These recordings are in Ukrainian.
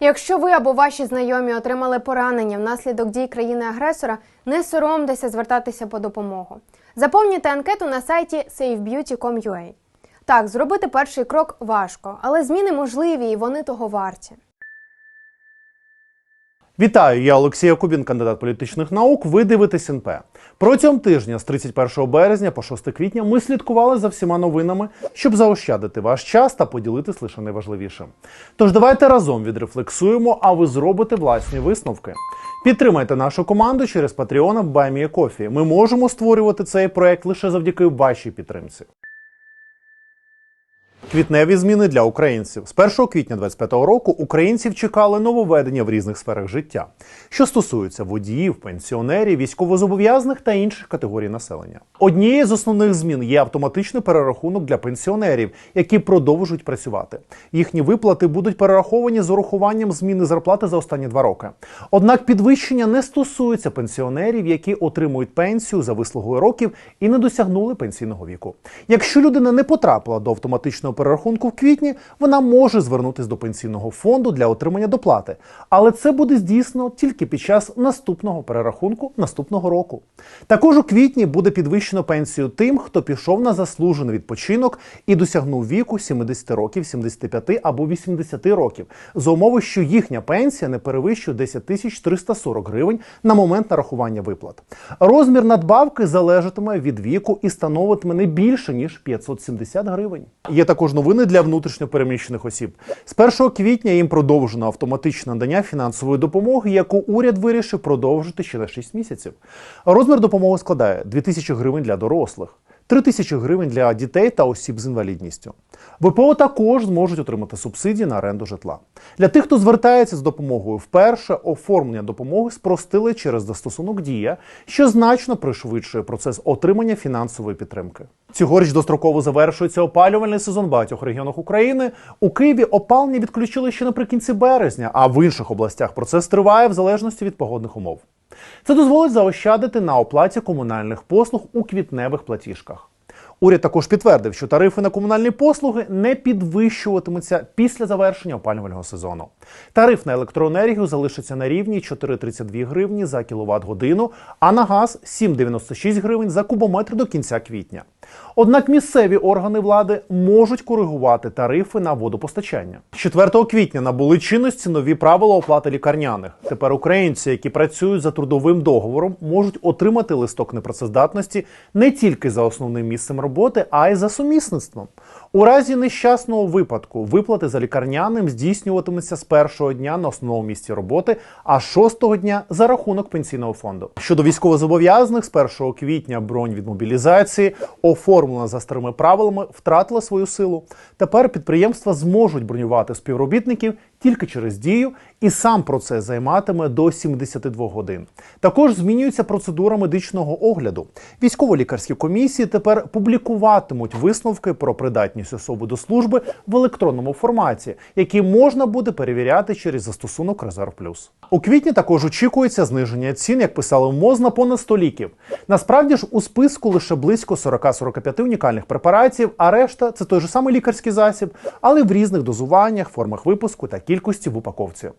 Якщо ви або ваші знайомі отримали поранення внаслідок дій країни-агресора, не соромтеся звертатися по допомогу. Заповнюйте анкету на сайті savebeauty.com.ua. Так, зробити перший крок важко, але зміни можливі і вони того варті. Вітаю, я Олексій Якубін, кандидат політичних наук. Ви дивитесь НП. Протягом тижня з 31 березня по 6 квітня ми слідкували за всіма новинами, щоб заощадити ваш час та поділитись лише найважливішим. Тож давайте разом відрефлексуємо, а ви зробите власні висновки. Підтримайте нашу команду через Patreon в Баймія Кофі. Ми можемо створювати цей проект лише завдяки вашій підтримці. Квітневі зміни для українців з 1 квітня 2025 року українців чекали нововведення в різних сферах життя, що стосуються водіїв, пенсіонерів, військовозобов'язаних та інших категорій населення. Однією з основних змін є автоматичний перерахунок для пенсіонерів, які продовжують працювати. Їхні виплати будуть перераховані з урахуванням зміни зарплати за останні два роки. Однак підвищення не стосується пенсіонерів, які отримують пенсію за вислугою років і не досягнули пенсійного віку. Якщо людина не потрапила до автоматичного перерахунку в квітні, вона може звернутися до пенсійного фонду для отримання доплати, але це буде здійснено тільки під час наступного перерахунку наступного року. Також у квітні буде підвищено пенсію тим, хто пішов на заслужений відпочинок і досягнув віку 70 років, 75 або 80 років, за умови, що їхня пенсія не перевищує 10 тисяч 340 гривень на момент нарахування виплат. Розмір надбавки залежатиме від віку і становитиме не більше ніж 570 гривень. Є також новини для внутрішньопереміщених осіб. З 1 квітня їм продовжено автоматичне надання фінансової допомоги, яку уряд вирішив продовжити ще на 6 місяців. Розмір допомоги складає 2000 гривень для дорослих. 3 тисячі гривень для дітей та осіб з інвалідністю. ВПО також зможуть отримати субсидії на оренду житла. Для тих, хто звертається з допомогою вперше, оформлення допомоги спростили через застосунок Дія, що значно пришвидшує процес отримання фінансової підтримки. Цьогоріч достроково завершується опалювальний сезон в багатьох регіонах України. У Києві опалення відключили ще наприкінці березня, а в інших областях процес триває в залежності від погодних умов. Це дозволить заощадити на оплаті комунальних послуг у квітневих платіжках. Уряд також підтвердив, що тарифи на комунальні послуги не підвищуватимуться після завершення опалювального сезону. Тариф на електроенергію залишиться на рівні 4,32 гривні за кіловат годину, а на газ 7,96 гривень за кубометр до кінця квітня. Однак місцеві органи влади можуть коригувати тарифи на водопостачання. 4 квітня набули чинності нові правила оплати лікарняних. Тепер українці, які працюють за трудовим договором, можуть отримати листок непрацездатності не тільки за основним місцем роботи, а й за сумісництвом. У разі нещасного випадку виплати за лікарняним здійснюватимуться з першого дня на основному місці роботи, а шостого дня за рахунок пенсійного фонду. Щодо військовозобов'язаних, з 1 квітня бронь від мобілізації, оформлена за старими правилами, втратила свою силу. Тепер підприємства зможуть бронювати співробітників тільки через дію, і сам процес займатиме до 72 годин. Також змінюється процедура медичного огляду. Військово-лікарські комісії тепер публікуватимуть висновки про придатність особи до служби в електронному форматі, які можна буде перевіряти через застосунок Резерв Плюс. У квітні також очікується зниження цін, як писали в МОЗ, на понад 100 ліків. Насправді ж у списку лише близько 40-45 унікальних препаратів, а решта це той же самий лікарський засіб, але в різних дозуваннях, формах випуску та кількості в упаковці.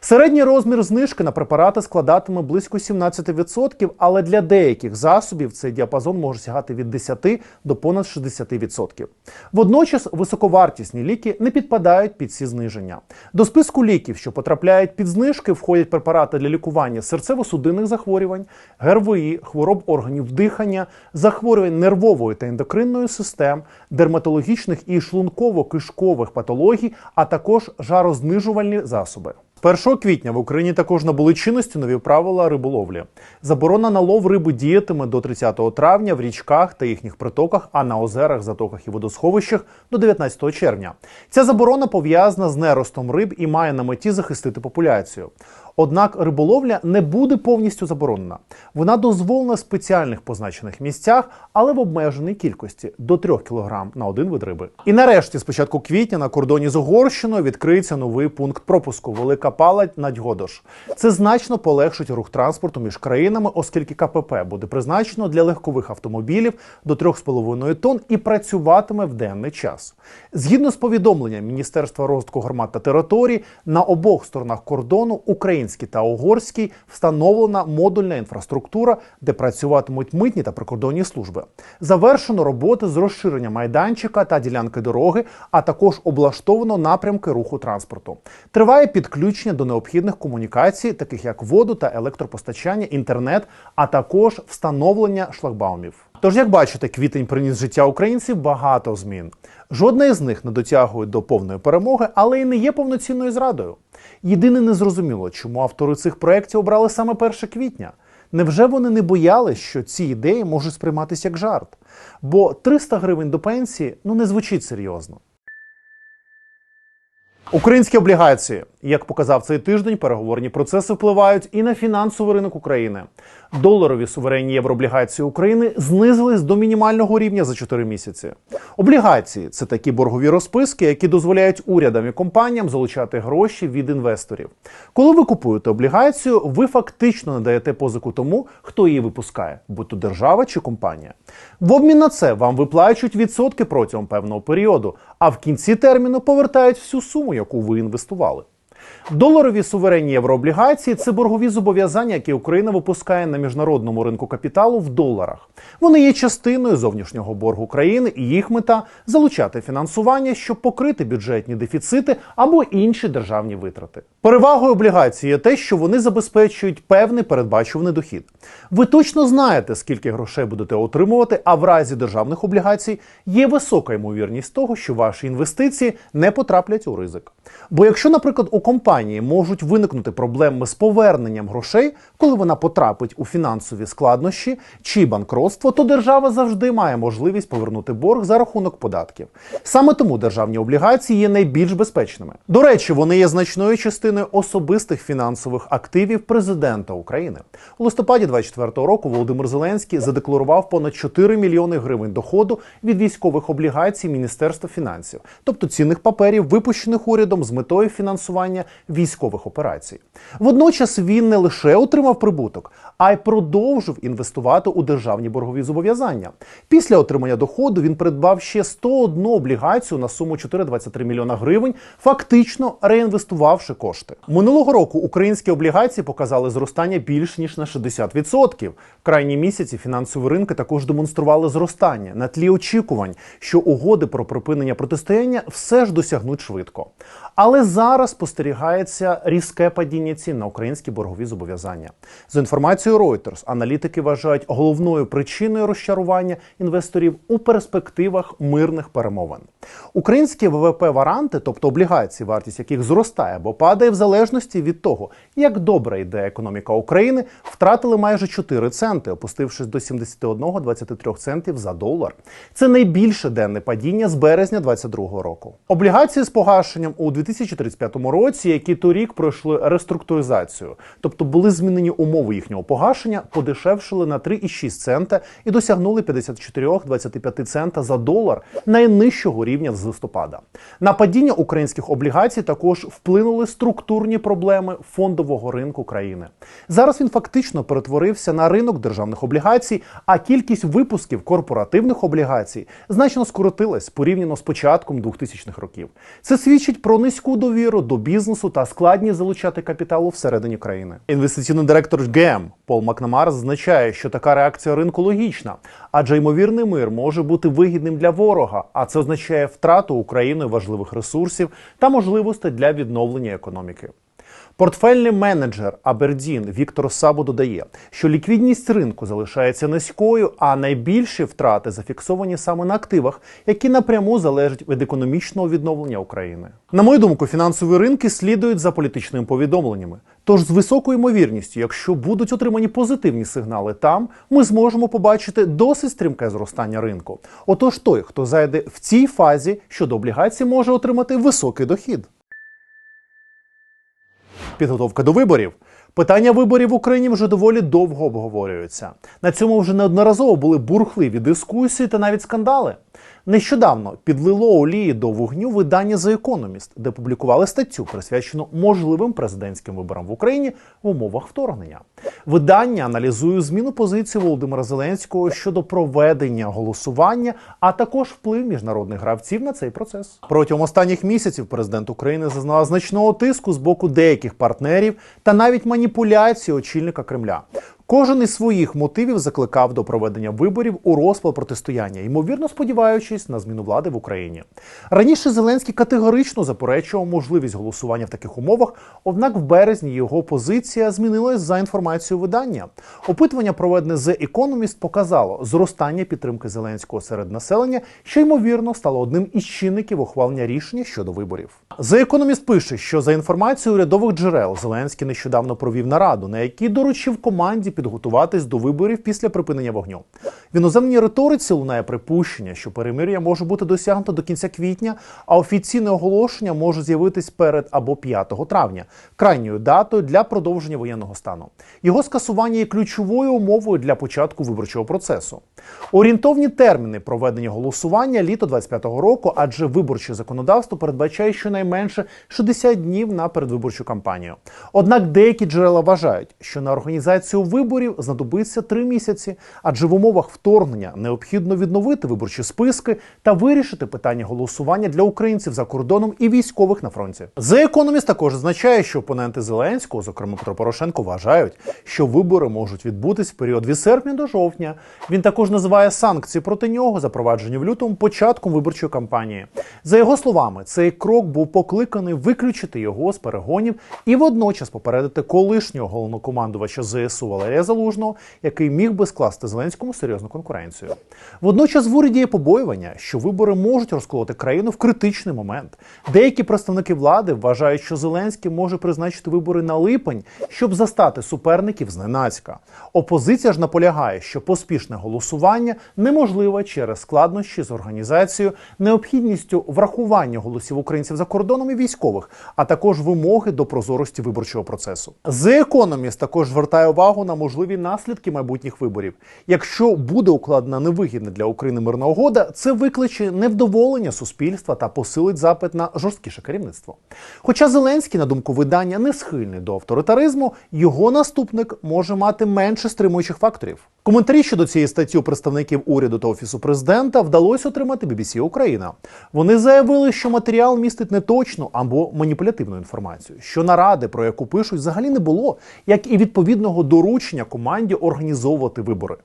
Середній розмір знижки на препарати складатиме близько 17%, але для деяких засобів цей діапазон може сягати від 10 до понад 60%. Водночас високовартісні ліки не підпадають під ці зниження. До списку ліків, що потрапляють під знижки, входять препарати для лікування серцево-судинних захворювань, ГРВІ, хвороб органів дихання, захворювань нервової та ендокринної систем, дерматологічних і шлунково-кишкових патологій, а також жарознижувальні засоби. 1 квітня в Україні також набули чинності нові правила риболовлі. Заборона на лов риби діятиме до 30 травня в річках та їхніх притоках, а на озерах, затоках і водосховищах до 19 червня. Ця заборона пов'язана з неростом риб і має на меті захистити популяцію. Однак риболовля не буде повністю заборонена. Вона дозволена в спеціальних позначених місцях, але в обмеженій кількості до 3 кг на один вид риби. І нарешті, з початку квітня, на кордоні з Угорщиною відкриється новий пункт пропуску Велика Палать Надьгодош. Це значно полегшить рух транспорту між країнами, оскільки КПП буде призначено для легкових автомобілів до 3,5 тонн і працюватиме в денний час. Згідно з повідомленням Міністерства розвитку громад та територій, на обох сторонах кордону, український та угорський, встановлена модульна інфраструктура, де працюватимуть митні та прикордонні служби. Завершено роботи з розширення майданчика та ділянки дороги, а також облаштовано напрямки руху транспорту. Триває підключення до необхідних комунікацій, таких як воду та електропостачання, інтернет, а також встановлення шлагбаумів. Тож, як бачите, квітень приніс життя українців багато змін. Жодна із них не дотягує до повної перемоги, але й не є повноцінною зрадою. Єдине незрозуміло, чому автори цих проєктів обрали саме 1 квітня. Невже вони не боялись, що ці ідеї можуть сприйматися як жарт? Бо 300 гривень до пенсії ну не звучить серйозно. Українські облігації, як показав цей тиждень, переговорні процеси впливають і на фінансовий ринок України. Доларові суверенні єврооблігації України знизились до мінімального рівня за 4 місяці. Облігації це такі боргові розписки, які дозволяють урядам і компаніям залучати гроші від інвесторів. Коли ви купуєте облігацію, ви фактично надаєте позику тому, хто її випускає, будь то держава чи компанія. В обмін на це вам виплачують відсотки протягом певного періоду, а в кінці терміну повертають всю суму, яку ви інвестували. Доларові суверенні єврооблігації це боргові зобов'язання, які Україна випускає на міжнародному ринку капіталу в доларах. Вони є частиною зовнішнього боргу країни, і їх мета залучати фінансування, щоб покрити бюджетні дефіцити або інші державні витрати. Перевагою облігацій є те, що вони забезпечують певний передбачуваний дохід. Ви точно знаєте, скільки грошей будете отримувати, а в разі державних облігацій є висока ймовірність того, що ваші інвестиції не потраплять у ризик. Бо якщо, наприклад, у компанії можуть виникнути проблеми з поверненням грошей, коли вона потрапить у фінансові складнощі чи банкротство, то держава завжди має можливість повернути борг за рахунок податків. Саме тому державні облігації є найбільш безпечними. До речі, вони є значною частиною особистих фінансових активів президента України. У листопаді 24 року Володимир Зеленський задекларував понад 4 мільйони гривень доходу від військових облігацій Міністерства фінансів, тобто цінних паперів, випущених урядом з метою фінансування військових операцій. Водночас він не лише отримав прибуток, а й продовжив інвестувати у державні боргові зобов'язання. Після отримання доходу він придбав ще 101 облігацію на суму 423 мільйона гривень, фактично реінвестувавши кошти. Минулого року українські облігації показали зростання більш ніж на 60%. Крайні місяці фінансові ринки також демонстрували зростання на тлі очікувань, що угоди про припинення протистояння все ж досягнуть швидко. Але зараз спостерігається різке падіння цін на українські боргові зобов'язання. За інформацією Reuters, аналітики вважають головною причиною розчарування інвесторів у перспективах мирних перемовин. Українські ВВП варанти, тобто облігації, вартість яких зростає або падає в залежності від того, як добре йде економіка України, втратили майже 4 центи, опустившись до 71,23 центів за долар. Це найбільше денне падіння з березня 2022 року. Облігації з погашенням у 2035 році, які торік пройшли реструктуризацію, тобто були змінені умови їхнього погашення, подешевшили на 3,6 цента і досягнули 54,25 цента за долар найнижчого рівня з листопада. На падіння українських облігацій також вплинули структурні проблеми фондового ринку країни. Зараз він фактично перетворився на ринок державних облігацій, а кількість випусків корпоративних облігацій значно скоротилась порівняно з початком 2000-х років. Це свідчить про низьку довіру до бізнесу та складність залучати капіталу всередині країни. Інвестиційний директор ГЕМ Пол Макнамар зазначає, що така реакція ринку логічна, адже ймовірний мир може бути вигідним для ворога, а це означає втрату Україною важливих ресурсів та можливостей для відновлення економіки. Портфельний менеджер Абердін Віктор Сабу додає, що ліквідність ринку залишається низькою, а найбільші втрати зафіксовані саме на активах, які напряму залежать від економічного відновлення України. На мою думку, фінансові ринки слідують за політичними повідомленнями. Тож з високою ймовірністю, якщо будуть отримані позитивні сигнали там, ми зможемо побачити досить стрімке зростання ринку. Отож, той, хто зайде в цій фазі щодо облігацій, може отримати високий дохід. Підготовка до виборів. Питання виборів в Україні вже доволі довго обговорюються. На цьому вже неодноразово були бурхливі дискусії та навіть скандали. Нещодавно підлило олії до вогню видання The Economist, де публікували статтю, присвячену можливим президентським виборам в Україні в умовах вторгнення. Видання аналізує зміну позиції Володимира Зеленського щодо проведення голосування, а також вплив міжнародних гравців на цей процес. Протягом останніх місяців президент України зазнала значного тиску з боку деяких партнерів та навіть маніпуляцій очільника Кремля. Кожен із своїх мотивів закликав до проведення виборів у розпал протистояння, ймовірно сподіваючись на зміну влади в Україні. Раніше Зеленський категорично заперечував можливість голосування в таких умовах, однак в березні його позиція змінилась за інформацією видання. Опитування, проведене The Economist, показало зростання підтримки Зеленського серед населення, що ймовірно стало одним із чинників ухвалення рішення щодо виборів. The Economist пише, що за інформацією урядових джерел Зеленський нещодавно провів нараду, на якій доручив команді підготуватись до виборів після припинення вогню. В іноземній риториці лунає припущення, що перемир'я може бути досягнуто до кінця квітня, а офіційне оголошення може з'явитись перед або 5 травня, крайньою датою для продовження воєнного стану. Його скасування є ключовою умовою для початку виборчого процесу. Орієнтовні терміни проведення голосування літо 25-го року, адже виборче законодавство передбачає щонайменше 60 днів на передвиборчу кампанію. Однак деякі джерела вважають, що на організацію виборів знадобиться три місяці, адже в умовах вторгнення необхідно відновити виборчі списки та вирішити питання голосування для українців за кордоном і військових на фронті. The Economist також зазначає, що опоненти Зеленського, зокрема Петро Порошенко, вважають, що вибори можуть відбутись в період від серпня до жовтня. Він також називає санкції проти нього, запроваджені в лютому, початком виборчої кампанії. За його словами, цей крок був покликаний виключити його з перегонів і водночас попередити колишнього головнокомандувача ЗСУ Валерія Залужного, який міг би скласти Зеленському серйозну конкуренцію. Водночас в уряді є побоювання, що вибори можуть розколоти країну в критичний момент. Деякі представники влади вважають, що Зеленський може призначити вибори на липень, щоб застати суперників зненацька. Опозиція ж наполягає, що поспішне голосування неможливе через складнощі з організацією, необхідністю врахування голосів українців за кордоном і військових, а також вимоги до прозорості виборчого процесу. The Economist також звертає увагу на можливі наслідки майбутніх виборів. Якщо буде укладена невигідна для України мирна угода, це викличе невдоволення суспільства та посилить запит на жорсткіше керівництво. Хоча Зеленський, на думку видання, не схильний до авторитаризму, його наступник може мати менше стримуючих факторів. Коментарі щодо цієї статті у представників уряду та офісу президента вдалося отримати BBC Україна. Вони заявили, що матеріал містить неточну або маніпулятивну інформацію, що наради, про яку пишуть, взагалі не було, як і відповідного доручення команді організовувати вибори.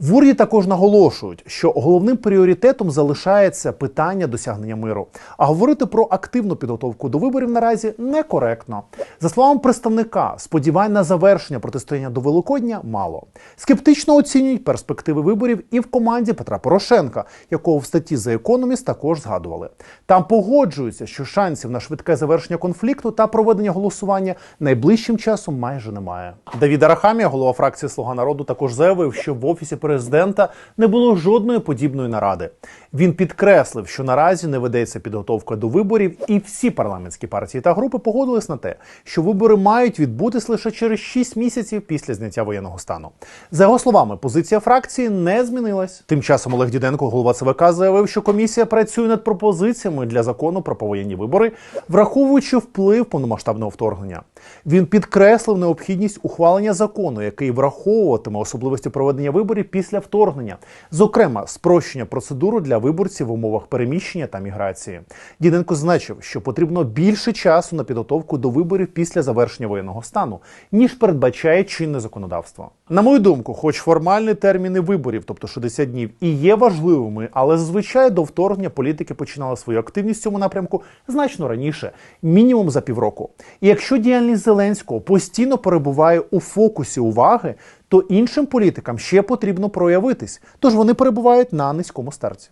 В уряді також наголошують, що головним пріоритетом залишається питання досягнення миру, а говорити про активну підготовку до виборів наразі некоректно. За словами представника, сподівань на завершення протистояння до Великодня мало. Скептично оцінюють перспективи виборів і в команді Петра Порошенка, якого в статті The Economist також згадували. Там погоджуються, що шансів на швидке завершення конфлікту та проведення голосування найближчим часом майже немає. Давід Арахамія, голова фракції Слуга народу, також заявив, що в офісі президента не було жодної подібної наради. Він підкреслив, що наразі не ведеться підготовка до виборів, і всі парламентські партії та групи погодились на те, що вибори мають відбутись лише через 6 місяців після зняття воєнного стану. За його словами, позиція фракції не змінилась. Тим часом Олег Діденко, голова ЦВК, заявив, що комісія працює над пропозиціями для закону про повоєнні вибори, враховуючи вплив повномасштабного вторгнення. Він підкреслив необхідність ухвалення закону, який враховуватиме особливості проведення виборів після вторгнення, зокрема спрощення процедури для виборців в умовах переміщення та міграції. Діденко зазначив, що потрібно більше часу на підготовку до виборів після завершення воєнного стану, ніж передбачає чинне законодавство. На мою думку, хоч формальні терміни виборів, тобто 60 днів, і є важливими, але зазвичай до вторгнення політики починали свою активність в цьому напрямку значно раніше, мінімум за півроку. І якщо діяльність Зеленського постійно перебуває у фокусі уваги, то іншим політикам ще потрібно проявитись, тож вони перебувають на низькому старті.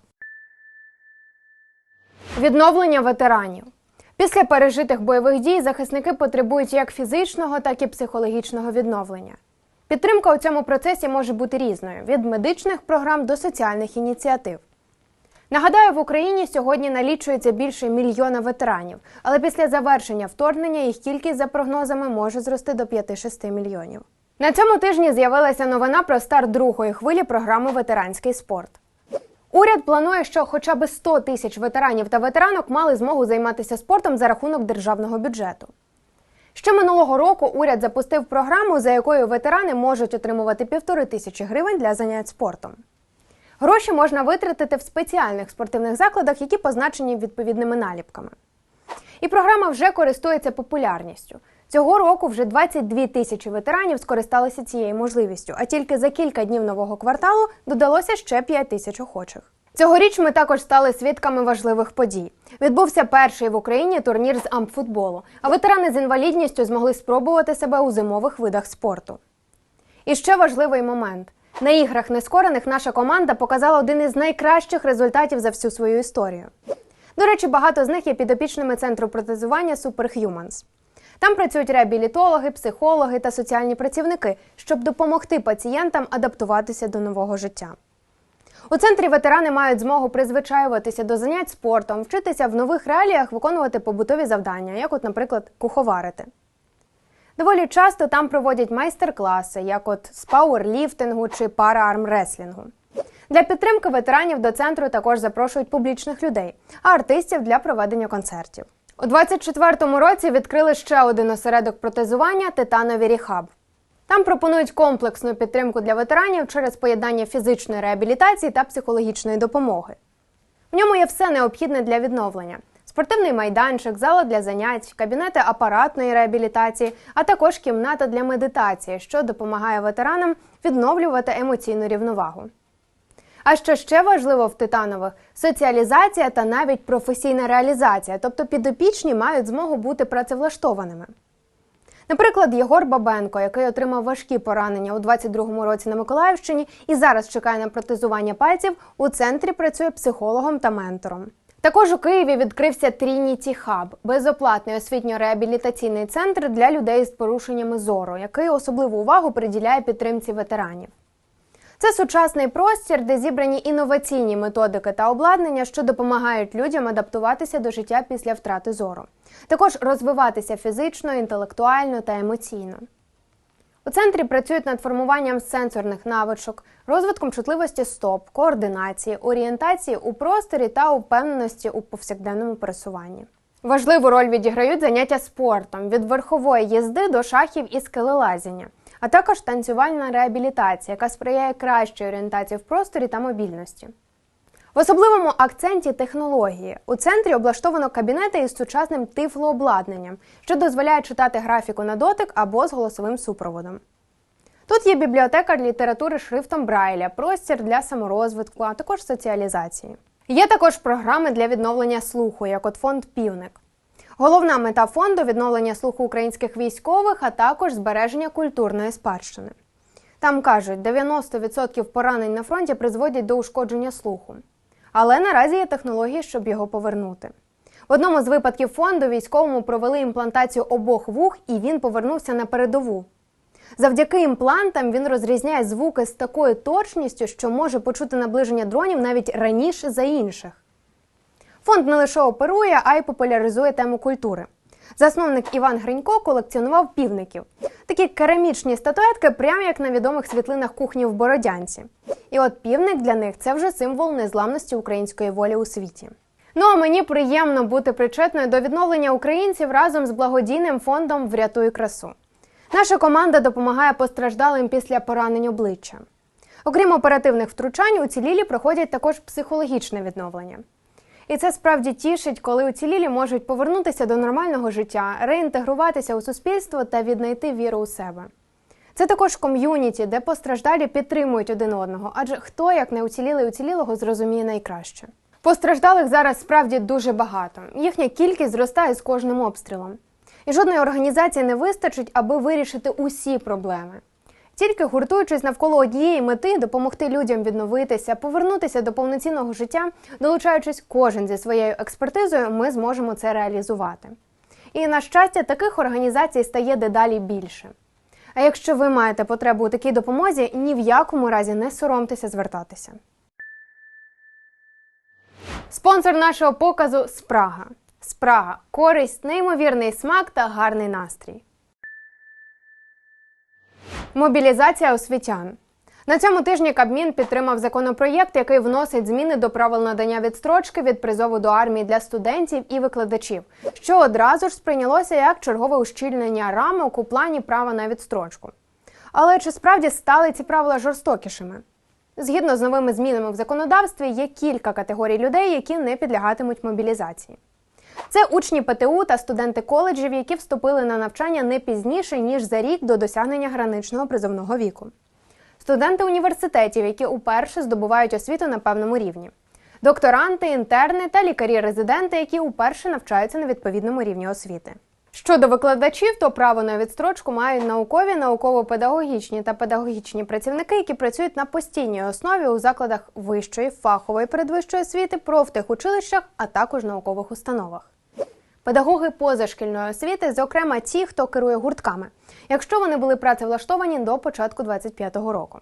Відновлення ветеранів. Після пережитих бойових дій захисники потребують як фізичного, так і психологічного відновлення. Підтримка у цьому процесі може бути різною від медичних програм до соціальних ініціатив. Нагадаю, в Україні сьогодні налічується більше мільйона ветеранів, але після завершення вторгнення їх кількість за прогнозами може зрости до 5-6 мільйонів. На цьому тижні з'явилася новина про старт другої хвилі програми Ветеранський спорт. Уряд планує, що хоча б 100 тисяч ветеранів та ветеранок мали змогу займатися спортом за рахунок державного бюджету. Ще минулого року уряд запустив програму, за якою ветерани можуть отримувати півтори тисячі гривень для занять спортом. Гроші можна витратити в спеціальних спортивних закладах, які позначені відповідними наліпками. І програма вже користується популярністю. Цього року вже 22 тисячі ветеранів скористалися цією можливістю, а тільки за кілька днів нового кварталу додалося ще 5 тисяч охочих. Цьогоріч ми також стали свідками важливих подій. Відбувся перший в Україні турнір з ампфутболу, а ветерани з інвалідністю змогли спробувати себе у зимових видах спорту. І ще важливий момент: на іграх нескорених наша команда показала один із найкращих результатів за всю свою історію. До речі, багато з них є підопічними центру протезування Superhumans. Там працюють реабілітологи, психологи та соціальні працівники, щоб допомогти пацієнтам адаптуватися до нового життя. У центрі ветерани мають змогу призвичаюватися до занять спортом, вчитися в нових реаліях виконувати побутові завдання, як, от, наприклад, куховарити. Доволі часто там проводять майстер-класи, як от з пауерліфтингу чи параармреслінгу. Для підтримки ветеранів до центру також запрошують публічних людей, а артистів для проведення концертів. У 24-му році відкрили ще один осередок протезування Титанові Ріхаб. Там пропонують комплексну підтримку для ветеранів через поєднання фізичної реабілітації та психологічної допомоги. В ньому є все необхідне для відновлення: спортивний майданчик, зала для занять, кабінети апаратної реабілітації, а також кімната для медитації, що допомагає ветеранам відновлювати емоційну рівновагу. А що ще важливо в титанових соціалізація та навіть професійна реалізація, тобто підопічні мають змогу бути працевлаштованими. Наприклад, Єгор Бабенко, який отримав важкі поранення у 22-му році на Миколаївщині і зараз чекає на протезування пальців, у центрі працює психологом та ментором. Також у Києві відкрився Trinity Hub – безоплатний освітньо-реабілітаційний центр для людей з порушеннями зору, який особливу увагу приділяє підтримці ветеранів. Це сучасний простір, де зібрані інноваційні методики та обладнання, що допомагають людям адаптуватися до життя після втрати зору, також розвиватися фізично, інтелектуально та емоційно. У центрі працюють над формуванням сенсорних навичок, розвитком чутливості стоп, координації, орієнтації у просторі та упевненості у повсякденному пересуванні. Важливу роль відіграють заняття спортом від верхової їзди до шахів і скелелазіння, а також танцювальна реабілітація, яка сприяє кращій орієнтації в просторі та мобільності. В особливому акценті технології у центрі облаштовано кабінети із сучасним тифлообладнанням, що дозволяє читати графіку на дотик або з голосовим супроводом. Тут є бібліотека літератури шрифтом Брайля, простір для саморозвитку, а також соціалізації. Є також програми для відновлення слуху, як от фонд Півник. Головна мета фонду відновлення слуху українських військових, а також збереження культурної спадщини. Там кажуть, 90% поранень на фронті призводять до ушкодження слуху. Але наразі є технології, щоб його повернути. В одному з випадків фонду військовому провели імплантацію обох вух, і він повернувся на передову. Завдяки імплантам він розрізняє звуки з такою точністю, що може почути наближення дронів навіть раніше за інших. Фонд не лише оперує, а й популяризує тему культури. Засновник Іван Гринько колекціонував півників. Такі керамічні статуетки, прямо як на відомих світлинах кухні в Бородянці. І от півник для них це вже символ незламності української волі у світі. Ну а мені приємно бути причетною до відновлення українців разом з благодійним фондом Врятуй красу. Наша команда допомагає постраждалим після поранень обличчя. Окрім оперативних втручань, уцілілі проходять також психологічне відновлення. І це справді тішить, коли уцілілі можуть повернутися до нормального життя, реінтегруватися у суспільство та віднайти віру у себе. Це також ком'юніті, де постраждалі підтримують один одного, адже хто, як не уцілілий уцілілого, зрозуміє найкраще. Постраждалих зараз справді дуже багато. Їхня кількість зростає з кожним обстрілом. І жодної організації не вистачить, аби вирішити усі проблеми. Тільки гуртуючись навколо однієї мети допомогти людям відновитися, повернутися до повноцінного життя, долучаючись кожен зі своєю експертизою, ми зможемо це реалізувати. І на щастя, таких організацій стає дедалі більше. А якщо ви маєте потребу у такій допомозі, ні в якому разі не соромтеся звертатися. Спонсор нашого показу Спрага. Спрага користь, неймовірний смак та гарний настрій. Мобілізація освітян. На цьому тижні Кабмін підтримав законопроєкт, який вносить зміни до правил надання відстрочки від призову до армії для студентів і викладачів, що одразу ж сприйнялося як чергове ущільнення рамок у плані права на відстрочку. Але чи справді стали ці правила жорстокішими? Згідно з новими змінами в законодавстві, є кілька категорій людей, які не підлягатимуть мобілізації. Це учні ПТУ та студенти коледжів, які вступили на навчання не пізніше ніж за рік до досягнення граничного призовного віку. Студенти університетів, які уперше здобувають освіту на певному рівні, докторанти, інтерни та лікарі-резиденти, які уперше навчаються на відповідному рівні освіти. Щодо викладачів, то право на відстрочку мають наукові, науково-педагогічні та педагогічні працівники, які працюють на постійній основі у закладах вищої, фахової передвищої освіти, профтехучилищах, а також наукових установах. Педагоги позашкільної освіти, зокрема ті, хто керує гуртками, якщо вони були працевлаштовані до початку 2025 року.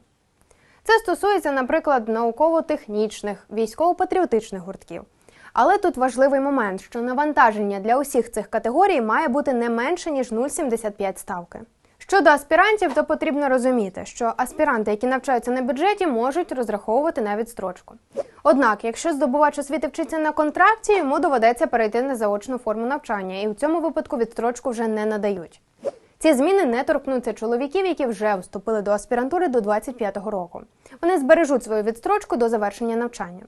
Це стосується, наприклад, науково-технічних, військово-патріотичних гуртків. Але тут важливий момент, що навантаження для усіх цих категорій має бути не менше ніж 0,75 ставки. Щодо аспірантів, то потрібно розуміти, що аспіранти, які навчаються на бюджеті, можуть розраховувати на відстрочку. Однак, якщо здобувач освіти вчиться на контракті, йому доведеться перейти на заочну форму навчання, і в цьому випадку відстрочку вже не надають. Ці зміни не торкнуться чоловіків, які вже вступили до аспірантури до 25-го року. Вони збережуть свою відстрочку до завершення навчання.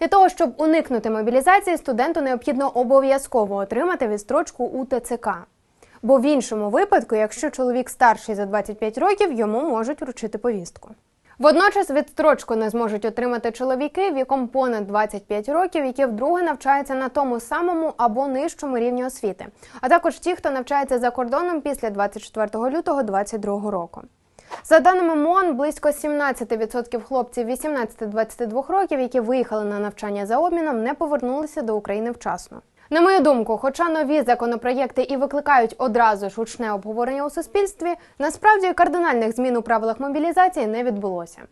Для того, щоб уникнути мобілізації, студенту необхідно обов'язково отримати відстрочку у ТЦК. Бо в іншому випадку, якщо чоловік старший за 25 років, йому можуть вручити повістку. Водночас відстрочку не зможуть отримати чоловіки віком понад 25 років, які вдруге навчаються на тому самому або нижчому рівні освіти, а також ті, хто навчається за кордоном після 24 лютого 2022 року. За даними МОН, близько 17% хлопців 18-22 років, які виїхали на навчання за обміном, не повернулися до України вчасно. На мою думку, хоча нові законопроєкти і викликають одразу ж гучне обговорення у суспільстві, насправді кардинальних змін у правилах мобілізації не відбулося.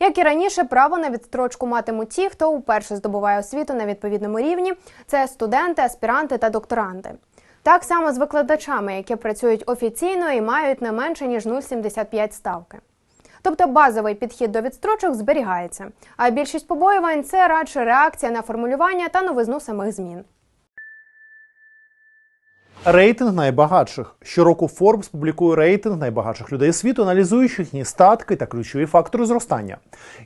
Як і раніше, право на відстрочку матимуть ті, хто уперше здобуває освіту на відповідному рівні, це студенти, аспіранти та докторанти. Так само з викладачами, які працюють офіційно і мають не менше ніж 0,75 ставки. Тобто базовий підхід до відстрочок зберігається, а більшість побоювань це радше реакція на формулювання та новизну самих змін. Рейтинг найбагатших. Щороку Forbes публікує рейтинг найбагатших людей світу, аналізуючи їхні статки та ключові фактори зростання.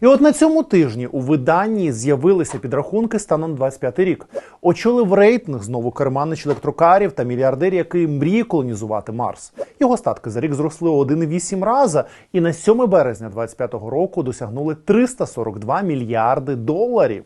І от на цьому тижні у виданні з'явилися підрахунки станом на 25 рік. Очолив рейтинг знову керманич електрокарів та мільярдер, який мріє колонізувати Марс. Його статки за рік зросли у 1,8 рази, і на 7 березня 25 року досягнули 342 мільярди доларів.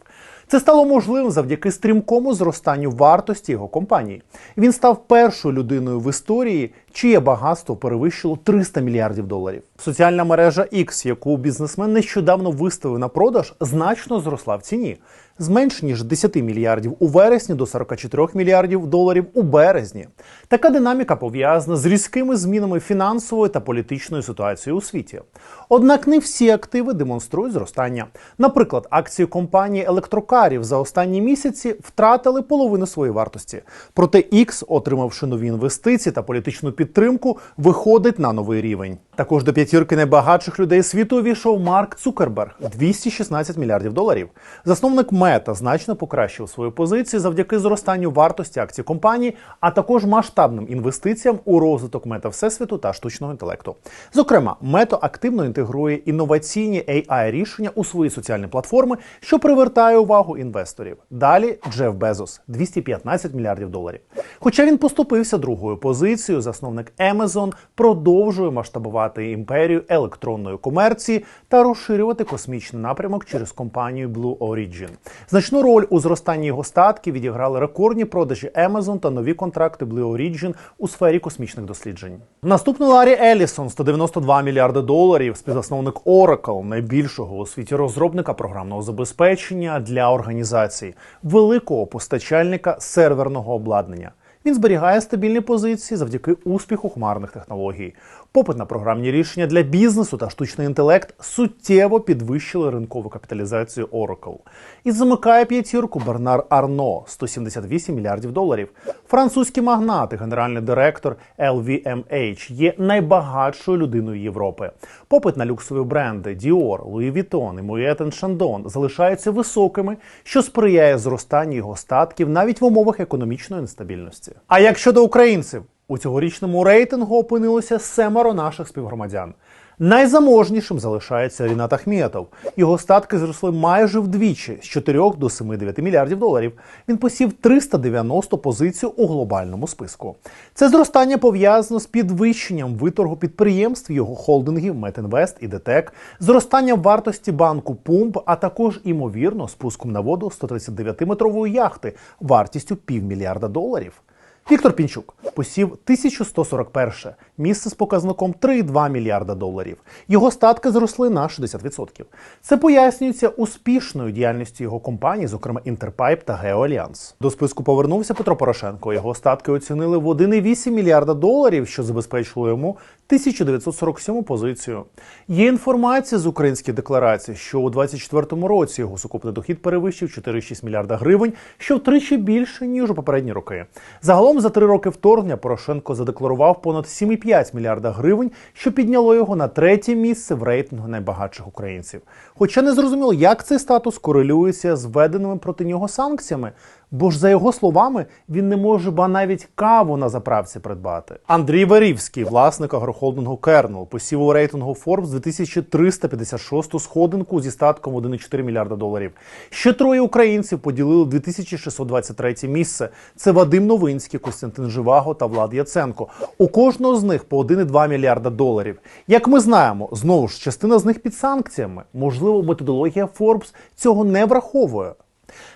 Це стало можливим завдяки стрімкому зростанню вартості його компанії. Він став першою людиною в історії, чиє багатство перевищило 300 мільярдів доларів. Соціальна мережа X, яку бізнесмен нещодавно виставив на продаж, значно зросла в ціні. З менш ніж 10 мільярдів у вересні до 44 мільярдів доларів у березні. Така динаміка пов'язана з різкими змінами фінансової та політичної ситуації у світі. Однак не всі активи демонструють зростання. Наприклад, акції компанії електрокарів за останні місяці втратили половину своєї вартості. Проте X, отримавши нові інвестиції та політичну підтримку, виходить на новий рівень. Також до п'ятірки найбагатших людей світу увійшов Марк Цукерберг 216 мільярдів доларів. Засновник Мета значно покращив свою позицію завдяки зростанню вартості акцій компанії, а також масштабним інвестиціям у розвиток мета всесвіту та штучного інтелекту. Зокрема, Мета активно інтегрує інноваційні AI рішення у свої соціальні платформи, що привертає увагу інвесторів. Далі Джеф Безос 215 мільярдів доларів. Хоча він поступився другою позицією, засновник Amazon продовжує масштабувати імперію електронної комерції та розширювати космічний напрямок через компанію Blue Origin. Значну роль у зростанні його статків відіграли рекордні продажі Amazon та нові контракти Blue Origin у сфері космічних досліджень. Наступний Ларі Елісон 192 мільярди доларів, співзасновник Oracle, найбільшого у світі розробника програмного забезпечення для організацій, великого постачальника серверного обладнання. Він зберігає стабільні позиції завдяки успіху хмарних технологій. Попит на програмні рішення для бізнесу та штучний інтелект суттєво підвищили ринкову капіталізацію Oracle. І замикає п'ятірку Бернар Арно 178 мільярдів доларів. Французький магнат і генеральний директор LVMH є найбагатшою людиною Європи. Попит на люксові бренди Dior, Louis Vuitton і Moet Chandon залишаються високими, що сприяє зростанню його статків навіть в умовах економічної нестабільності. А як щодо українців, у цьогорічному рейтингу опинилося семеро наших співгромадян. Найзаможнішим залишається Рінат Ахметов. Його статки зросли майже вдвічі з 4 до 7-9 мільярдів доларів. Він посів 390 позицію у глобальному списку. Це зростання пов'язано з підвищенням виторгу підприємств його холдингів Метінвест і ДТЕК, зростанням вартості банку Пумп, а також імовірно спуском на воду 139-метрової яхти вартістю півмільярда доларів. Віктор Пінчук посів 1141 місце з показником 3,2 мільярда доларів. Його статки зросли на 60%. Це пояснюється успішною діяльністю його компаній, зокрема Інтерпайп та Геоальянс. До списку повернувся Петро Порошенко. Його статки оцінили в 1,8 мільярда доларів, що забезпечило йому 1947 позицію. Є інформація з українських декларацій, що у 2024 році його сукупний дохід перевищив 4,6 мільярда гривень, що втричі більше ніж у попередні роки. Загалом за три роки вторгнення Порошенко задекларував понад 7,5 мільярда гривень, що підняло його на третє місце в рейтингу найбагатших українців. Хоча не зрозуміло, як цей статус корелюється з введеними проти нього санкціями. Бо ж за його словами він не може ба навіть каву на заправці придбати. Андрій Варівський, власник агрохолдингу Кернел, посів у рейтингу Forbes 2356 сходинку зі статком 1,4 мільярда доларів. Ще троє українців поділили 2623 місце. Це Вадим Новинський, Костянтин Живаго та Влад Яценко. У кожного з них по 1,2 мільярда доларів. Як ми знаємо, знову ж частина з них під санкціями. Можливо, методологія Forbes цього не враховує.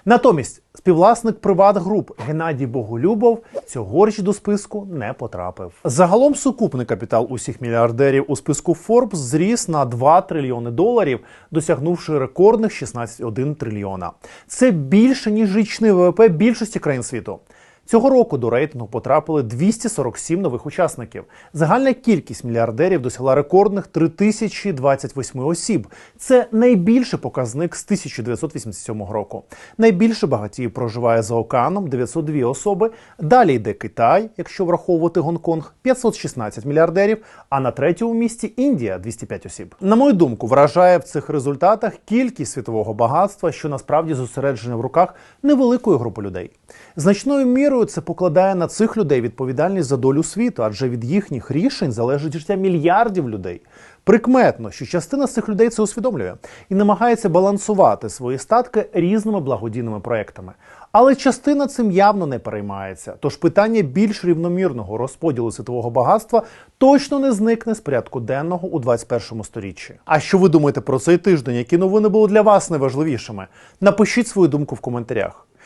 Натомість співвласник Приватгруп Геннадій Боголюбов цьогоріч до списку не потрапив. Загалом сукупний капітал усіх мільярдерів у списку Forbes зріс на 2 трильйони доларів, досягнувши рекордних 16,1 трильйона. Це більше ніж річний ВВП більшості країн світу. Цього року до рейтингу потрапили 247 нових учасників. Загальна кількість мільярдерів досягла рекордних 3028 осіб. Це найбільший показник з 1987 року. Найбільше багатіїв проживає за океаном 902 особи. Далі йде Китай, якщо враховувати Гонконг, 516 мільярдерів. А на третьому місці Індія 205 осіб. На мою думку, вражає в цих результатах кількість світового багатства, що насправді зосереджена в руках невеликої групи людей. Значною мірою це покладає на цих людей відповідальність за долю світу, адже від їхніх рішень залежить життя мільярдів людей. Прикметно, що частина з цих людей це усвідомлює і намагається балансувати свої статки різними благодійними проектами. Але частина цим явно не переймається. Тож питання більш рівномірного розподілу світового багатства точно не зникне з порядку денного у 21 сторіччі. А що ви думаєте про цей тиждень? Які новини були для вас найважливішими? Напишіть свою думку в коментарях.